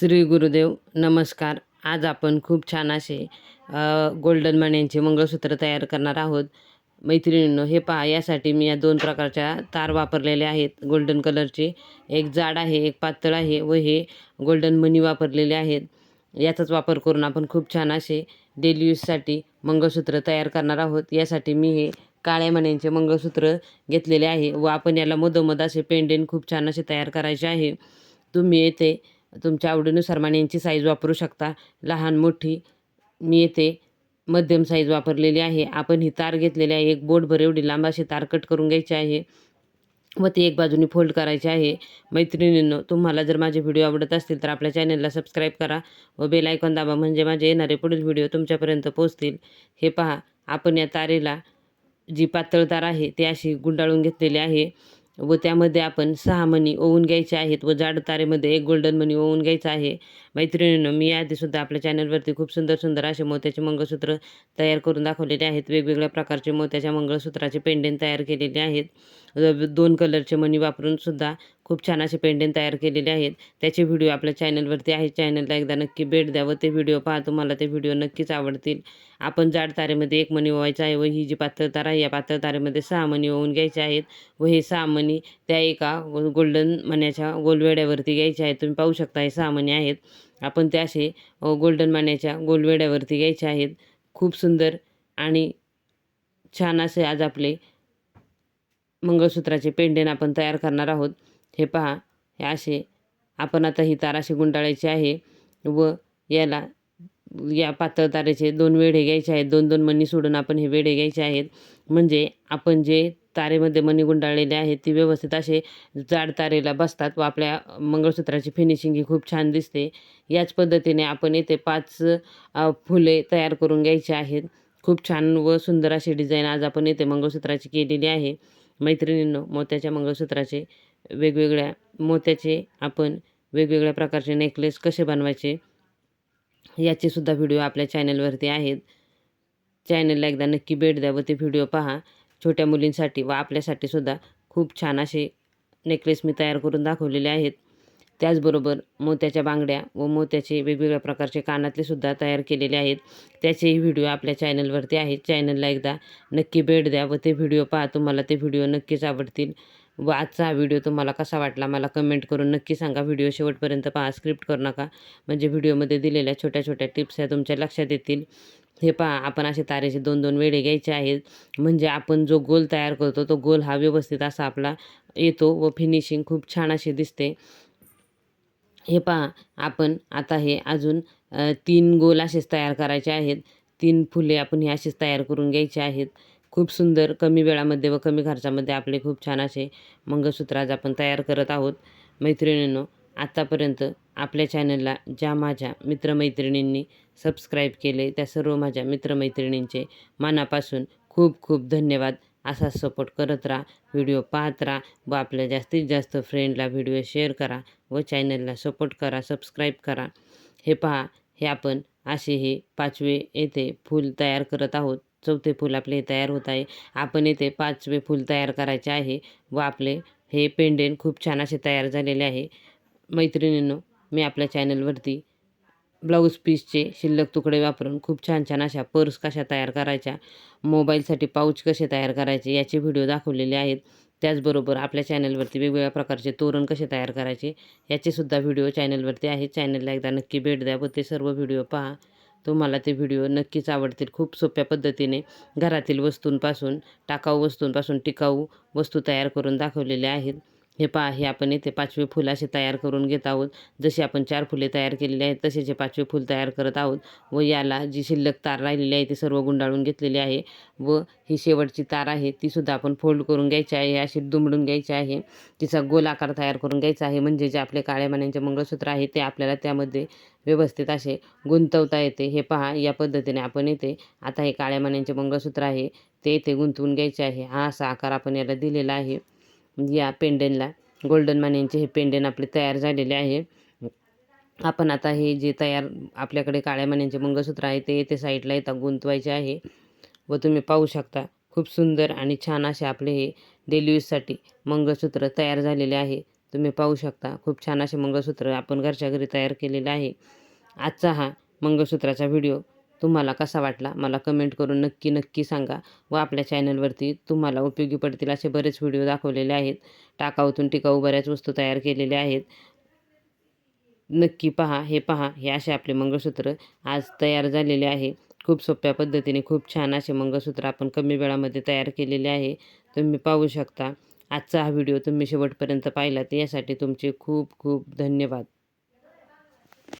श्री गुरुदेव नमस्कार. आज आपण खूप छान असे गोल्डन मण्यांचे मंगळसूत्र तयार करणार आहोत. मैत्रिणींनो हे पहा यासाठी मी या दोन प्रकारच्या तार वापरलेले आहेत. गोल्डन कलरचे. एक जाड आहे एक पातळ आहे व हे गोल्डन मणी वापरलेले आहेत. याचाच वापर करून आपण खूप छान असे डेली यूजसाठी मंगळसूत्र तयार करणार आहोत. यासाठी मी हे काळ्या मण्यांचे मंगळसूत्र घेतलेले आहे व आपण याला मधोमध असे पेंडेंट खूप छान असे तयार करायचे आहे. तुम्ही येथे तुमच्या आवडीनुसार माण्यांची साईज वापरू शकता. लहान मोठी मी येथे मध्यम साईज वापरलेली आहे. आपण ही तार घेतलेली आहे. एक बोटभर एवढी लांब अशी तार कट करून घ्यायची आहे. व ती एक बाजूनी फोल्ड करायची आहे. मैत्रिणींनो तुम्हाला जर माझे व्हिडिओ आवडत असतील तर आपल्या चॅनलला सबस्क्राईब करा व बेल आयकॉन दाबा म्हणजे माझे येणारे पुढील व्हिडिओ तुमच्यापर्यंत पोहोचतील. हे पहा आपण या तारेला जी पातळ तार आहे ती अशी गुंडाळून घेतलेली आहे. व त्यामध्ये आपण सहा मणी ओवून घ्यायचे आहेत व जाड तारेमध्ये एक गोल्डन मणी ओवून घ्यायचा आहे. मैत्रिणींनो मी याआधीसुद्धा आपल्या चॅनलवरती खूप सुंदर सुंदर असे मोत्याचे मंगळसूत्र तयार करून दाखवलेले आहेत. वेगवेगळ्या प्रकारचे मोत्याच्या मंगळसूत्राचे पेंडेंट तयार केलेले आहेत. दोन कलरचे मणी वापरून सुद्धा खूप छान असे पेंडेंट तयार केलेले आहेत. त्याचे व्हिडिओ आपल्या चॅनलवरती आहे चॅनलला एकदा नक्की भेट द्या व ते व्हिडिओ पहा. तुम्हाला ते व्हिडिओ नक्कीच आवडतील. आपण जाड तारेमध्ये एक मणी ओवायचा आहे व ही जी पातळ तारा आहे या पातळ तारेमध्ये सहा मणी ओवून घ्यायचे आहेत व हे सहा मणी त्या एका गोल्डन मण्याच्या गोलवेड्यावरती घ्यायचे आहेत. तुम्ही पाहू शकता हे सहा मणी आहेत. आपण ते असे गोल्डन मण्याच्या गोलवेड्यावरती घ्यायचे आहेत. खूप सुंदर आणि छान असे आज आपले मंगळसूत्राचे पेंडेन आपण तयार करणार आहोत. हे पहा हे असे आपण आता ही ताराशी गुंडाळायचे गुंडाळायची आहे व याला या पातळ तारेचे दोन वेढे घ्यायचे आहेत. दोन दोन मणी सोडून आपण हे वेढे घ्यायचे आहेत. म्हणजे आपण जे तारेमध्ये मणी गुंडाळलेले आहेत ती व्यवस्थित असे जाड तारेला बसतात व आपल्या मंगळसूत्राची फिनिशिंग ही खूप छान दिसते. याच पद्धतीने आपण येथे पाच फुले तयार करून घ्यायची आहेत. खूप छान व सुंदर अशी डिझाईन आज आपण येथे मंगळसूत्राची केलेली आहे. मैत्रिणींनो मोत्याच्या मंगळसूत्राचे वेगवेगळ्या मोत्याचे आपण वेगवेगळ्या प्रकारचे नेकलेस कसे बनवायचे याचे सुद्धा व्हिडिओ आपल्या चॅनलवरती आहेत. चॅनलला एकदा नक्की भेट द्या व ते व्हिडिओ पहा. छोट्या मुलींसाठी व आपल्यासाठी सुद्धा खूप छान असे नेकलेस मी तयार करून दाखवलेले आहेत. त्याचबरोबर मोत्याच्या बांगड्या व मोत्याचे वेगवेगळ्या प्रकारचे कानातले सुद्धा तयार केलेले आहेत. त्याचेही व्हिडिओ आपल्या चॅनलवरती आहेत. चॅनलला एकदा नक्की भेट द्या व ते व्हिडिओ पहा. तुम्हाला ते व्हिडिओ नक्कीच आवडतील. व आजचा हा व्हिडिओ तुम्हाला कसा वाटला मला कमेंट करून नक्की सांगा. व्हिडिओ शेवटपर्यंत पहा स्क्रिप्ट करू नका. म्हणजे व्हिडिओमध्ये दिलेल्या छोट्या छोट्या टिप्स ह्या तुमच्या लक्षात येतील. हे पहा आपण असे तारेचे दोन दोन वेळे घ्यायचे आहेत. म्हणजे आपण जो गोल तयार करतो तो गोल हा व्यवस्थित असा आपला येतो व फिनिशिंग खूप छान अशी दिसते. हे पहा आपण आता हे अजून तीन गोल असेच तयार करायचे आहेत. तीन फुले आपण हे असेच तयार करून घ्यायचे आहेत. खूप सुंदर कमी वेळामध्ये व कमी खर्चामध्ये आपले खूप छान असे मंगळसूत्र आज आपण तयार करत आहोत. मैत्रिणींनो आत्तापर्यंत आपल्या चॅनलला ज्या माझ्या मित्रमैत्रिणींनी सबस्क्राईब केले त्या सर्व माझ्या मित्रमैत्रिणींचे मनापासून खूप खूप धन्यवाद. असा सपोर्ट करत राहा व्हिडिओ पाहत राहा व आपल्या जास्तीत जास्त फ्रेंडला व्हिडिओ शेअर करा व चॅनलला सपोर्ट करा सबस्क्राईब करा. हे पहा हे आपण असे हे पाचवे येथे फूल तयार करत आहोत. चौथे फूल आपले हे तयार होत आहे. आपण येथे पाचवे फूल तयार करायचे आहे व आपले हे पेंडेंट खूप छान असे तयार झालेले आहे. मैत्रिणींनो मी आपल्या चॅनलवरती ब्लाऊज पीसचे शिल्लक तुकडे वापरून खूप छान छान अशा पर्स कशा तयार करायच्या मोबाईलसाठी पाऊच कसे तयार करायचे याचे व्हिडिओ दाखवलेले आहेत. त्याचबरोबर आपल्या चॅनलवरती वेगवेगळ्या प्रकारचे तोरण कसे तयार करायचे याचेसुद्धा व्हिडिओ चॅनलवरती आहेत. चॅनलला एकदा नक्की भेट द्या व ते सर्व व्हिडिओ पहा. तुम्हाला ते व्हिडिओ नक्कीच आवडतील. खूप सोप्या पद्धतीने घरातील वस्तूंपासून टाकाऊ वस्तूंपासून टिकाऊ वस्तू तयार करून दाखवलेल्या आहेत. हे पहा हे आपण येथे पाचवे फुल असे तयार करून घेत आहोत. जसे आपण चार फुले तयार केलेली आहेत तसेच हे पाचवे फूल तयार करत आहोत. व याला जी शिल्लक तार राहिलेली आहे ती सर्व गुंडाळून घेतलेली आहे. व ही शेवटची तार आहे तीसुद्धा आपण फोल्ड करून घ्यायची आहे. अशी दुमडून घ्यायची आहे. तिचा गोल आकार तयार करून घ्यायचा आहे. म्हणजे जे आपले काळ्या मान्यांचे मंगळसूत्र आहे ते आपल्याला त्यामध्ये व्यवस्थित असे गुंतवता येते. हे पहा या पद्धतीने आपण येते आता हे काळ्या मान्यांचे मंगळसूत्र आहे ते येथे गुंतवून घ्यायचे आहे. हा असा आकार आपण याला दिलेला आहे. या पेंडेनला. गोल्डन मान्यांचे हे पेंडेन आपले तयार झालेले आहे. आपण आता हे जे तयार आपल्याकडे काळ्या मान्यांचे मंगळसूत्र आहे ते येथे साईडला येतात गुंतवायचे आहे. व तुम्ही पाहू शकता खूप सुंदर आणि छान असे आपले हे डेली यूजसाठी मंगळसूत्र तयार झालेले आहे. तुम्ही पाहू शकता खूप छान असे मंगळसूत्र आपण घरच्या घरी तयार केलेले आहे. आजचा हा मंगळसूत्राचा व्हिडिओ तुम्हाला कसा वाटला? मला कमेंट करून नक्की नक्की सांगा व आपल्या चॅनलवरती तुम्हाला उपयोगी पडतील असे बरेच व्हिडिओ दाखवलेले आहेत. टाकाऊतून टिकाऊ बऱ्याच वस्तू तयार केलेल्या आहेत. नक्की पहा हे पहा हे असे आपले मंगळसूत्र आज तयार झालेले आहे. खूप सोप्या पद्धतीने खूप छान असे मंगळसूत्र आपण कमी वेळामध्ये तयार केलेले आहे. तुम्ही पाहू शकता. आजचा हा व्हिडिओ तुम्ही शेवटपर्यंत पाहिला तर यासाठी तुमचे खूप खूप धन्यवाद.